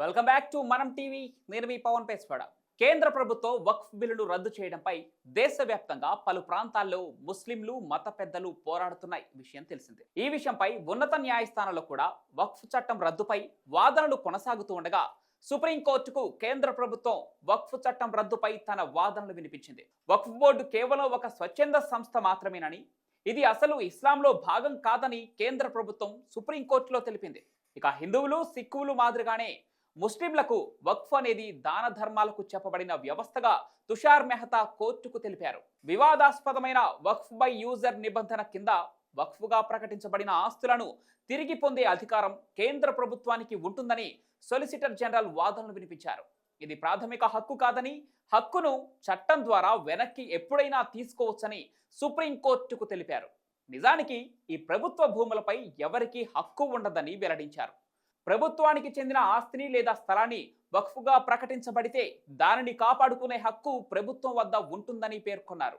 Welcome back to Manam TV. నేను మీ పవన్ పేస్వాడ. కేంద్ర ప్రభుత్వం వక్ఫ్ బిల్లును రద్దు చేయడంపై దేశవ్యాప్తంగా పలు ప్రాంతాల్లో ముస్లింలు మత పెద్దలు పోరాడుతున్నాయి విషయం తెలిసిందే. ఈ విషయంపై ఉన్నత న్యాయస్థానంలో కూడా వక్ఫ్ చట్టం రద్దుపై వాదనలు కొనసాగుతూ ఉండగా సుప్రీంకోర్టుకు కేంద్ర ప్రభుత్వం వక్ఫ్ చట్టం రద్దుపై తన వాదనలు వినిపించింది. వక్ఫ్ బోర్డు కేవలం ఒక స్వచ్ఛంద సంస్థ మాత్రమేనని ఇది అసలు ఇస్లాంలో భాగం కాదని కేంద్ర ప్రభుత్వం సుప్రీంకోర్టులో తెలిపింది. ఇక హిందువులు సిక్కులు మాదిరిగానే ముస్లింలకు వక్ఫ్ అనేది దాన ధర్మాలకు చెప్పబడిన వ్యవస్థగా తుషార్ మెహతా కోర్టుకు తెలిపారు. వివాదాస్పదమైన వక్ఫ్ బై యూజర్ నిబంధన కింద వక్ఫ్గా ప్రకటించబడిన ఆస్తులను తిరిగి పొందే అధికారం కేంద్ర ప్రభుత్వానికి ఉంటుందని సొలిసిటర్ జనరల్ వాదనలు వినిపించారు. ఇది ప్రాథమిక హక్కు కాదని హక్కును చట్టం ద్వారా వెనక్కి ఎప్పుడైనా తీసుకోవచ్చని సుప్రీంకోర్టుకు తెలిపారు. నిజానికి ఈ ప్రభుత్వ భూములపై ఎవరికీ హక్కు ఉండదని వెల్లడించారు. ప్రభుత్వానికి చెందిన ఆస్తిని లేదా స్థలాన్ని వక్ఫ్గా ప్రకటించబడితే దానిని కాపాడుకునే హక్కు ప్రభుత్వం వద్ద ఉంటుందని పేర్కొన్నారు.